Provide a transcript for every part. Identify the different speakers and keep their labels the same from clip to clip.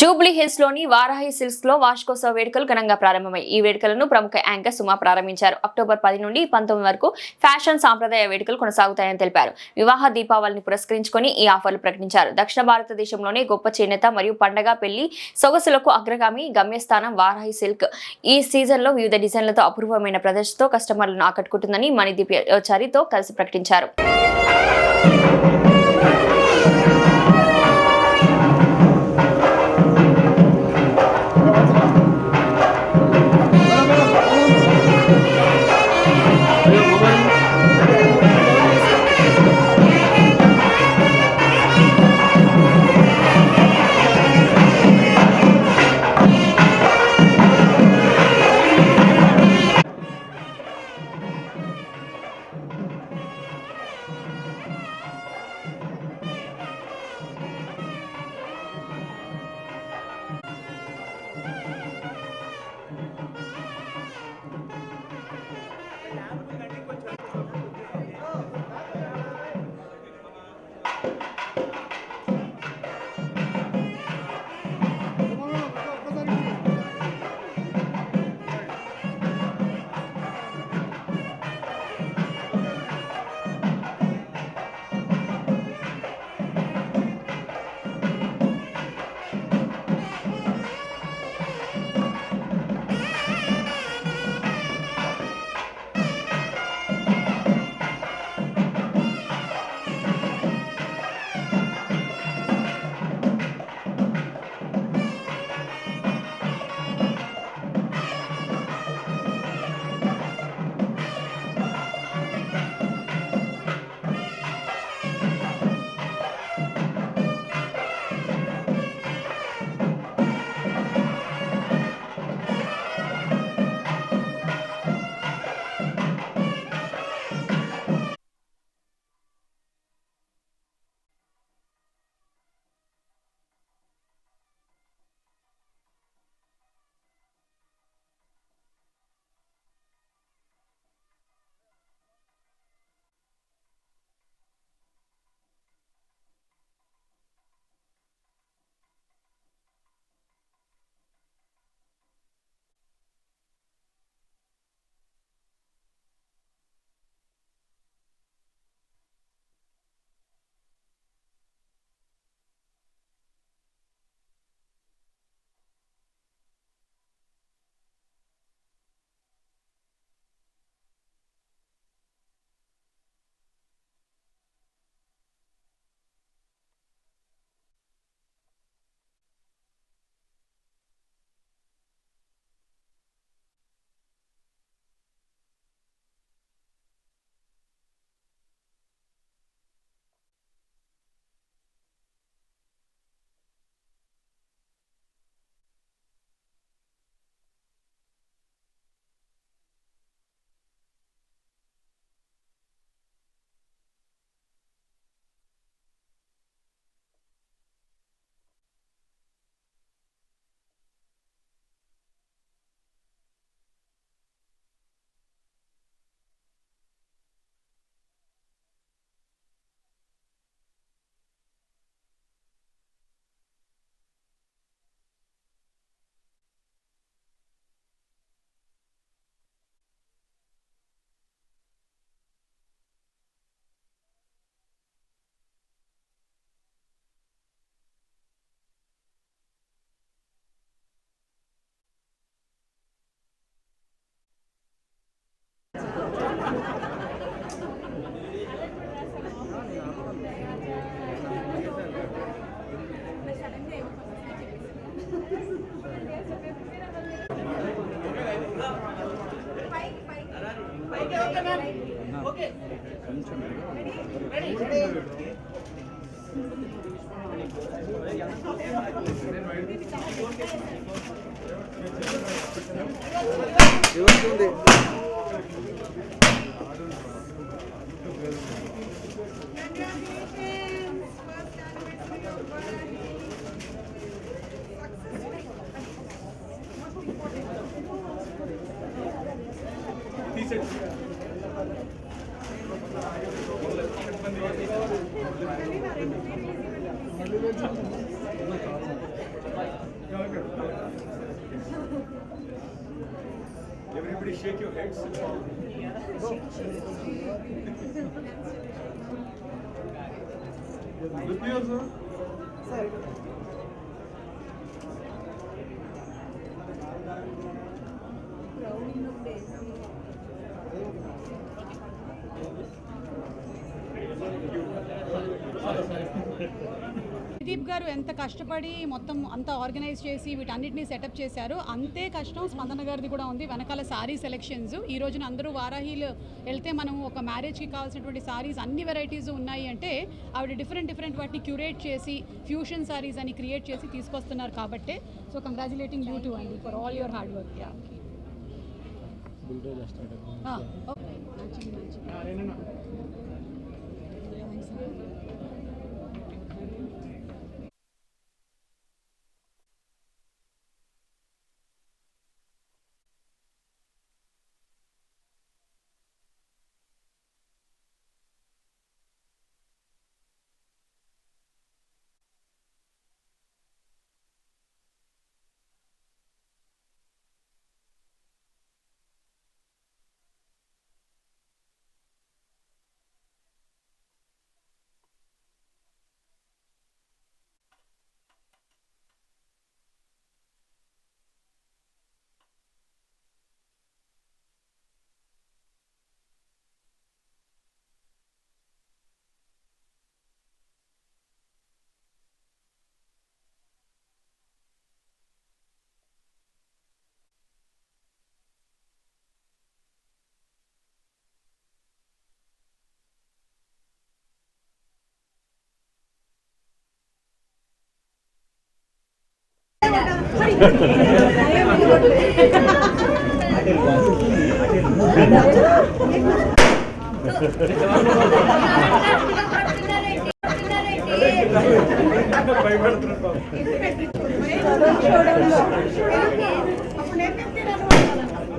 Speaker 1: Jubilee హిల్స్లోని Varahi సిల్క్స్లో వార్షికోత్సవ వేడుకలు ఘనంగా ప్రారంభమై ఈ వేడుకలను ప్రముఖ యాంకర్ సుమా ప్రారంభించారు. అక్టోబర్ పది నుండి పంతొమ్మిది వరకు ఫ్యాషన్ సాంప్రదాయ వేడుకలు కొనసాగుతాయని తెలిపారు. వివాహ దీపావళిని పురస్కరించుకొని ఈ ఆఫర్లు ప్రకటించారు. దక్షిణ భారతదేశంలోనే గొప్ప చేనేత మరియు పండగ పెళ్ళి సొగసులకు అగ్రగామి గమ్యస్థానం వారాహి సిల్క్. ఈ సీజన్లో వివిధ డిజైన్లతో అపూర్వమైన ప్రదర్శనతో కస్టమర్లను ఆకట్టుకుంటుందని మణిదీప్ యోచారితో కలిసి ప్రకటించారు.
Speaker 2: ఏమవుతుంది
Speaker 3: తీసేయండి
Speaker 2: shake your head. Good news, huh? Sir.
Speaker 3: Pradeep గారు ఎంత కష్టపడి మొత్తం అంతా ఆర్గనైజ్ చేసి వీటన్నిటిని సెటప్ చేశారు అంతే కష్టం స్పందన గారిది కూడా ఉంది. వెనకాల సారీ సెలెక్షన్స్. ఈ రోజున అందరూ వారాహీలు వెళ్తే మనం ఒక మ్యారేజ్కి కావాల్సినటువంటి సారీస్ అన్ని వెరైటీస్ ఉన్నాయి అంటే ఆవిడ డిఫరెంట్ డిఫరెంట్ వాటిని క్యూరేట్ చేసి ఫ్యూషన్ సారీస్ అని క్రియేట్ చేసి తీసుకొస్తున్నారు కాబట్టే. సో కంగ్రాచులేటింగ్ యూ టూ అండి for all your hard work. Yeah మంచిది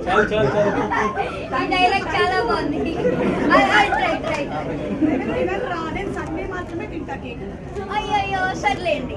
Speaker 2: చాలు చాలు చాలు
Speaker 4: ఈ డైలాగ్ చాలా బాగుంది ట్రై అయ్యో సర్లేండి.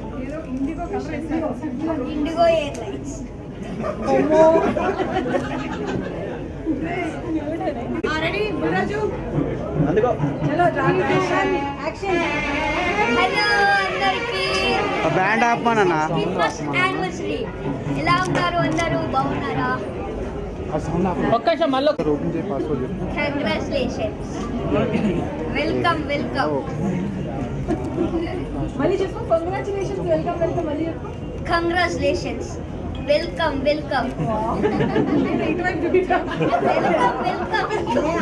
Speaker 4: ఇండిగో ఎయిర్లైన్స్ హలో అందరికి.
Speaker 5: బ్యాండ్
Speaker 4: యానివర్సరీ ఎలా ఉన్నారు అందరూ? బాగున్నారా? కంగ్రాచులేషన్స్ వెల్కమ్ వెల్కమ్
Speaker 6: మళ్ళీ చెప్పు కంగ్రాచులేషన్స్ వెల్కమ్ వెల్కమ్ మళ్ళీ చెప్పు.
Speaker 4: కంగ్రాచులేషన్స్ వెల్కమ్ వెల్కమ్
Speaker 6: ఇటువైపు చూపించు.
Speaker 4: వెల్కమ్ వెల్కమ్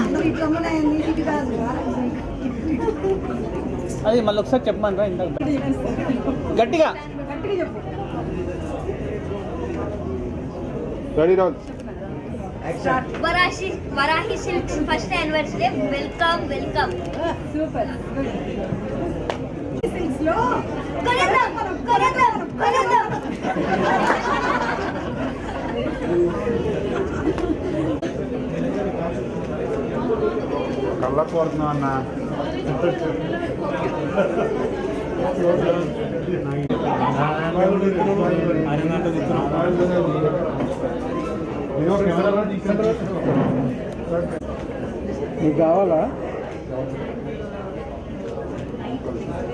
Speaker 6: అందరూ ఇట్లా ఉన్నాయి నీటి కాదు
Speaker 5: అది మళ్ళీ ఒకసారి చెప్పమనరా ఇందాక. గట్టిగా.
Speaker 6: గట్టిగా చెప్పు.
Speaker 2: Ready రాల్
Speaker 4: Varahi Varahi silks first anniversary welcome
Speaker 6: welcome super లో.
Speaker 2: కళ్ళకు అన్న.
Speaker 5: నీకు కావాలా?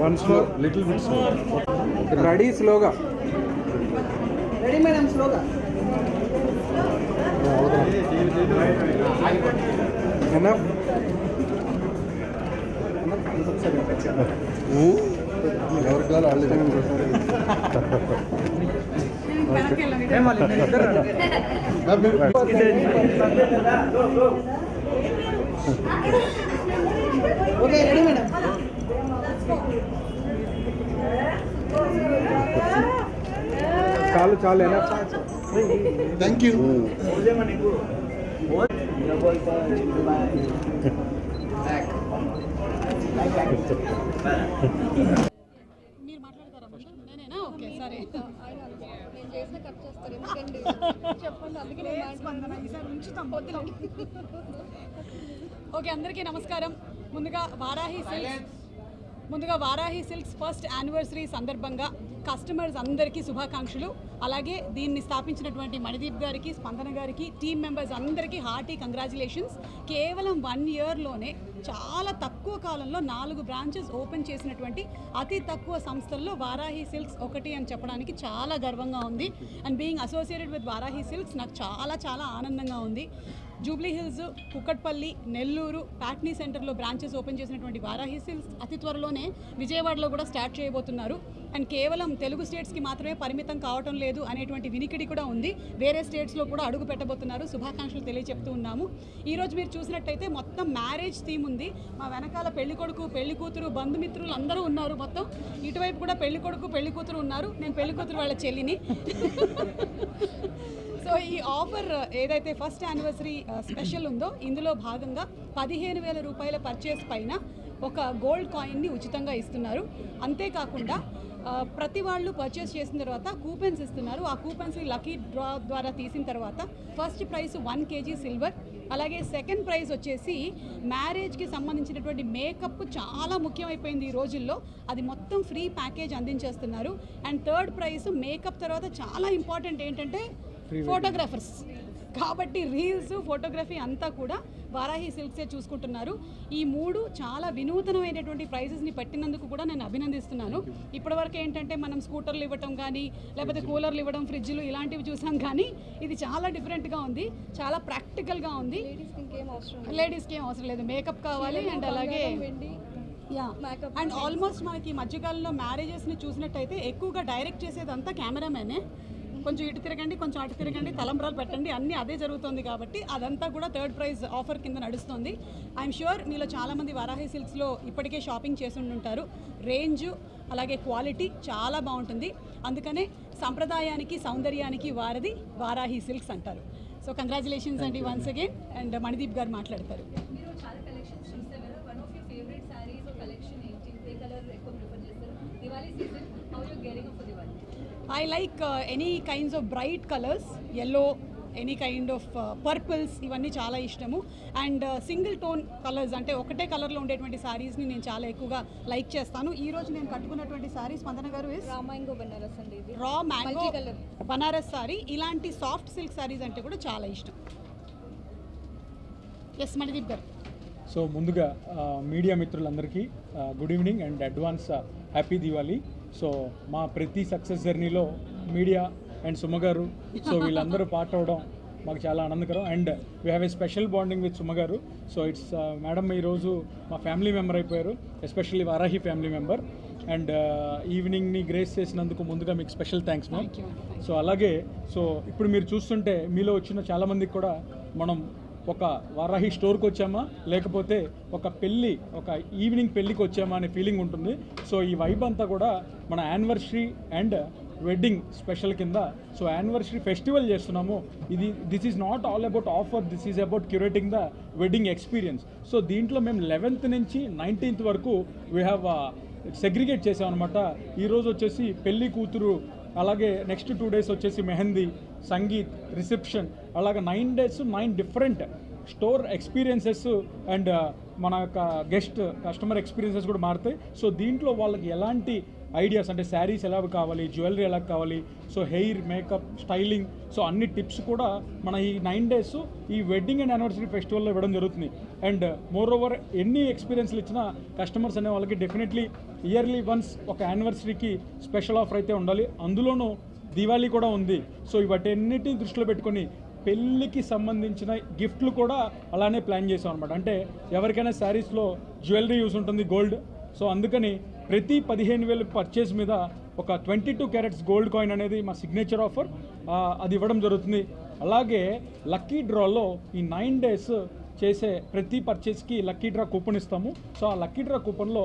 Speaker 2: Once more once more little bit
Speaker 5: ready స్లోగా
Speaker 6: రెడీ మేడం స్లోగా
Speaker 5: ఎనఫ్
Speaker 2: ఎవరి కాదు వాళ్ళు
Speaker 6: ఓకే రెడీ మేడం
Speaker 5: చాలు చాలు
Speaker 2: థ్యాంక్ యూ
Speaker 3: మీరు మాట్లాడతారా ముందు? నేనేనా ఓకే సరే
Speaker 4: నేను చేసిన కట్ చేస్తారు ఎందుకండి చెప్పండి అందుకే నేను మాట్లాడుతున్నాను.
Speaker 3: ఓకే అందరికీ నమస్కారం ముందుగా వారాహి సిల్క్స్ ముందుగా వారాహి సిల్క్స్ ఫస్ట్ యానివర్సరీ సందర్భంగా కస్టమర్స్ అందరికీ శుభాకాంక్షలు. అలాగే దీన్ని స్థాపించినటువంటి మణిదీప్ గారికి స్పందన గారికి టీమ్ మెంబర్స్ అందరికీ హార్టీ కంగ్రాచులేషన్స్. కేవలం వన్ ఇయర్లోనే చాలా తక్కువ కాలంలో నాలుగు బ్రాంచెస్ ఓపెన్ చేసినటువంటి అతి తక్కువ సంస్థల్లో వారాహి సిల్క్స్ ఒకటి అని చెప్పడానికి చాలా గర్వంగా ఉంది. And being associated with Varahi silks నాకు చాలా చాలా ఆనందంగా ఉంది. జూబ్లీ హిల్స్ కుక్కట్పల్లి నెల్లూరు ప్యాట్నీ సెంటర్లో బ్రాంచెస్ ఓపెన్ చేసినటువంటి వారాహి సిల్స్ అతి త్వరలోనే విజయవాడలో కూడా స్టార్ట్ చేయబోతున్నారు. అండ్ కేవలం తెలుగు స్టేట్స్కి మాత్రమే పరిమితం కావటం లేదు అనేటువంటి వినికిడి కూడా ఉంది. వేరే స్టేట్స్లో కూడా అడుగు పెట్టబోతున్నారు. శుభాకాంక్షలు తెలియచెప్తూ ఉన్నాము. ఈరోజు మీరు చూసినట్టయితే మొత్తం మ్యారేజ్ థీమ్ ఉంది. మా వెనకాల పెళ్ళి కొడుకు పెళ్ళి కూతురు బంధుమిత్రులు అందరూ ఉన్నారు మొత్తం. ఇటువైపు కూడా పెళ్ళి కొడుకు పెళ్ళి కూతురు ఉన్నారు. నేను పెళ్ళి కూతురు వాళ్ళ చెల్లిని. సో ఈ ఆఫర్ uh, ఏదైతే ఫస్ట్ యానివర్సరీ స్పెషల్ ఉందో ఇందులో భాగంగా పదిహేను వేల రూపాయల పర్చేస్ పైన ఒక గోల్డ్ కాయిన్ని ఉచితంగా ఇస్తున్నారు. అంతేకాకుండా uh, ప్రతి వాళ్ళు పర్చేస్ చేసిన తర్వాత కూపెన్స్ ఇస్తున్నారు. ఆ కూపన్స్ని లక్కీ డ్రా ద్వారా తీసిన తర్వాత first prize one KG silver అలాగే సెకండ్ ప్రైజ్ వచ్చేసి మ్యారేజ్కి సంబంధించినటువంటి మేకప్ చాలా ముఖ్యమైపోయింది ఈ రోజుల్లో. అది మొత్తం ఫ్రీ ప్యాకేజ్ అందించేస్తున్నారు. అండ్ థర్డ్ ప్రైస్ మేకప్ తర్వాత చాలా ఇంపార్టెంట్ ఏంటంటే ఫోటోగ్రాఫర్స్ కాబట్టి రీల్స్ ఫోటోగ్రఫీ అంతా కూడా వారాహి సిల్క్సే చూసుకుంటున్నారు. ఈ మూడు చాలా వినూతనమైనటువంటి ప్రైజెస్ని పెట్టినందుకు కూడా నేను అభినందిస్తున్నాను. ఇప్పటివరకు ఏంటంటే మనం స్కూటర్లు ఇవ్వటం కానీ లేకపోతే కూలర్లు ఇవ్వడం ఫ్రిడ్జ్లు ఇలాంటివి చూసాం కానీ ఇది చాలా డిఫరెంట్గా ఉంది. చాలా ప్రాక్టికల్గా ఉంది.
Speaker 4: లేడీస్కి
Speaker 3: ఏం అవసరం లేదు. మేకప్ కావాలి అండ్ అలాగే అండ్ ఆల్మోస్ట్ మనకి మధ్యకాలంలో మ్యారేజెస్ని చూసినట్టయితే ఎక్కువగా డైరెక్ట్ చేసేదంతా కెమెరామెనే కొంచెం ఇటు తిరగండి కొంచెం అటు తిరగండి తలంబ్రాలు పెట్టండి అన్నీ అదే జరుగుతుంది కాబట్టి అదంతా కూడా థర్డ్ ప్రైజ్ ఆఫర్ కింద నడుస్తుంది. ఐఎమ్ షూర్ మీలో చాలామంది వారాహి సిల్క్స్లో ఇప్పటికే షాపింగ్ చేసి ఉంటారు. రేంజ్ అలాగే క్వాలిటీ చాలా బాగుంటుంది. అందుకనే సంప్రదాయానికి సౌందర్యానికి వారది వారాహి సిల్క్స్ అంటారు. సో కంగ్రాచులేషన్స్ అండి once again and Manideep garu మాట్లాడతారు
Speaker 7: మీరు చాలా కలెక్షన్స్ చూస్తే కదా one of you favourite sarees collection ఏంటి ఏ కలర్ ఎక్కువ ప్రిఫర్ చేస్తారు Diwali season how you getting for Diwali
Speaker 3: I like uh, any kinds of bright colors, yellow, any kind of purples ఇవన్నీ చాలా ఇష్టము. అండ్ సింగిల్ టోన్ కలర్స్ అంటే ఒకటే కలర్లో ఉండేటువంటి శారీస్ని నేను చాలా ఎక్కువగా లైక్ చేస్తాను. ఈ రోజు నేను కట్టుకున్నటువంటి శారీ స్పందన గారు ఇస్
Speaker 4: రామాయంగో బనారస్ అండి
Speaker 3: రా మ్యాంగో. బనారస్ సారీ ఇలాంటి సాఫ్ట్ సిల్క్ శారీస్ అంటే కూడా చాలా ఇష్టం. ఎస్ మణిదీప్ గారు.
Speaker 5: సో ముందుగా మీడియా మిత్రులందరికీ ఆ, good evening and advance happy Diwali so మా ప్రతి సక్సెస్ జర్నీలో media and Suma garu so వీళ్ళందరూ పార్ట్ అవడం మాకు చాలా ఆనందకరం. And we have a special bonding with Suma garu. So it's madam ఈరోజు మా ఫ్యామిలీ మెంబర్ అయిపోయారు especially Varahi family member and ఈవినింగ్ని grace చేసినందుకు ముందుగా మీకు స్పెషల్ థ్యాంక్స్ మ్యామ్. సో అలాగే సో ఇప్పుడు మీరు చూస్తుంటే మీలో వచ్చిన చాలామందికి కూడా మనం ఒక వరాహి స్టోర్కి వచ్చామా? లేకపోతే ఒక పెళ్ళి ఒక ఈవినింగ్ పెళ్ళికి వచ్చామా అనే ఫీలింగ్ ఉంటుంది. సో ఈ వైబ్ అంతా కూడా మన యానివర్సరీ అండ్ వెడ్డింగ్ స్పెషల్ కింద. సో యానివర్సరీ ఫెస్టివల్ చేస్తున్నాము. ఇది this is not all about offer this is about curating the wedding experience. So దీంట్లో మేము లెవెన్త్ నుంచి నైన్టీన్త్ వరకు వీ హ్యావ్ సెగ్రిగేట్ చేసామన్నమాట. ఈరోజు వచ్చేసి పెళ్ళి కూతురు అలాగే నెక్స్ట్ టూ డేస్ వచ్చేసి మెహందీ సంగీత్ రిసెప్షన్ అలాగే nine days nine different store experiences and మన యొక్క గెస్ట్ కస్టమర్ ఎక్స్పీరియన్సెస్ కూడా మారుతాయి. సో దీంట్లో వాళ్ళకి ఎలాంటి ఐడియాస్ అంటే శారీస్ ఎలా కావాలి జ్యువెలరీ ఎలా కావాలి so hair makeup styling so అన్ని టిప్స్ కూడా మన ఈ నైన్ డేస్ ఈ వెడ్డింగ్ అండ్ యానివర్సరీ ఫెస్టివల్లో ఇవ్వడం జరుగుతుంది. అండ్ మోర్ ఓవర్ ఎన్ని ఎక్స్పీరియన్స్లు ఇచ్చినా కస్టమర్స్ అనే వాళ్ళకి డెఫినెట్లీ ఇయర్లీ వన్స్ ఒక యానివర్సరీకి స్పెషల్ ఆఫర్ అయితే ఉండాలి. అందులోనూ దివాళీ కూడా ఉంది. సో ఇవన్నిటిని దృష్టిలో పెట్టుకొని పెళ్ళికి సంబంధించిన గిఫ్ట్లు కూడా అలానే ప్లాన్ చేసాం అనమాట అంటే ఎవరికైనా శారీస్లో జ్యువెలరీ యూస్ ఉంటుంది గోల్డ్. సో అందుకని ప్రతి పదిహేను వేలు పర్చేస్ మీద ఒక twenty two carats gold coin అనేది మా సిగ్నేచర్ ఆఫర్. అది ఇవ్వడం జరుగుతుంది. అలాగే లక్కీ డ్రాలో ఈ నైన్ డేస్ చేసే ప్రతి పర్చేస్కి లక్కీ డ్రా కూపన్ ఇస్తాము. సో ఆ లక్కీ డ్రా కూపన్లో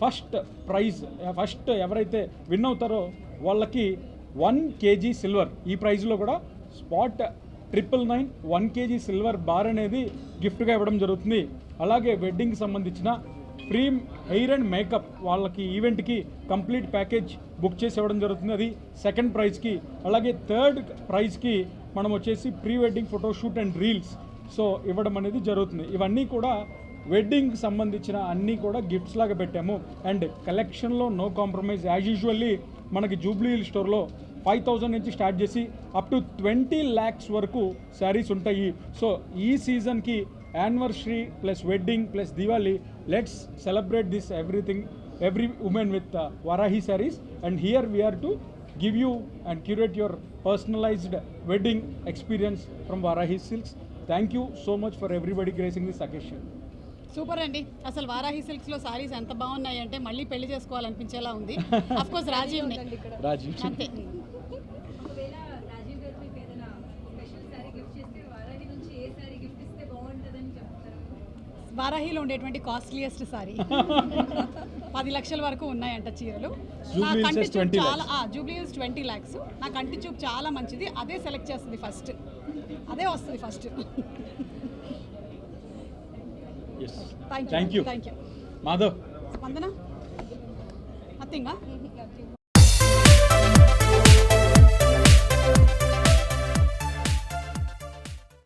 Speaker 5: ఫస్ట్ ప్రైజ్ ఫస్ట్ ఎవరైతే విన్ అవుతారో వాళ్ళకి వన్ కేజీ సిల్వర్. ఈ ప్రైజ్లో కూడా spot triple nine one KG silver bar అనేది గిఫ్ట్గా ఇవ్వడం జరుగుతుంది. అలాగే వెడ్డింగ్కి సంబంధించిన ఫ్రీ హెయిర్ అండ్ మేకప్ వాళ్ళకి ఈవెంట్కి కంప్లీట్ ప్యాకేజ్ బుక్ చేసి ఇవ్వడం జరుగుతుంది. అది సెకండ్ ప్రైజ్కి. అలాగే థర్డ్ ప్రైజ్కి మనం వచ్చేసి pre wedding photoshoot and reels. So ఇవ్వడం అనేది జరుగుతుంది. ఇవన్నీ కూడా వెడ్డింగ్కి సంబంధించిన అన్నీ కూడా గిఫ్ట్స్ లాగా పెట్టాము. అండ్ కలెక్షన్లో నో కాంప్రమైజ్ యాజ్ యూజువల్లీ మనకి జూబ్లీ హిల్ స్టోర్లో ఫైవ్ థౌజండ్ నుంచి స్టార్ట్ చేసి అప్ టు ట్వంటీ ల్యాక్స్ వరకు శారీస్ ఉంటాయి. సో ఈ సీజన్కి anniversary plus wedding plus Diwali let's celebrate this everything every women with Varahi sarees and here we are to give you and curate your personalised wedding experience from Varahi silks thank you so much for everybody gracing this
Speaker 3: occasion super అండి. అసలు వారాహి సిల్క్స్లో సారీస్ ఎంత బాగున్నాయి అంటే మళ్ళీ పెళ్ళి చేసుకోవాలనిపించేలా ఉంది. Of course రాజీవ్ని.
Speaker 5: Rajiv
Speaker 3: అంతే.
Speaker 7: ఒకవేళ రాజీవ్ గారు మీకు ఏదైనా స్పెషల్ శారీ గిఫ్ట్ చేస్తే వారాహి నుంచి ఏ శారీ గిఫ్ట్ ఇస్తే బాగుంటుందని చెప్తారు?
Speaker 3: వారాహిలో ఉండేటువంటి కాస్ట్లీయెస్ట్ సారీ పది లక్షల వరకు ఉన్నాయంట చీరలు. నా కంటి చూపు
Speaker 5: 20
Speaker 3: చాలా జూబ్లీ హిల్స్ ట్వంటీ ల్యాక్స్ నా కంటి చూపు చాలా మంచిది. అదే సెలెక్ట్ చేస్తుంది ఫస్ట్ అదే వస్తుంది first
Speaker 5: Yes.
Speaker 3: Thank
Speaker 5: you.
Speaker 3: Thank
Speaker 5: you.
Speaker 3: Thank you.
Speaker 5: Madhav.
Speaker 3: Spandana? Nothing, huh?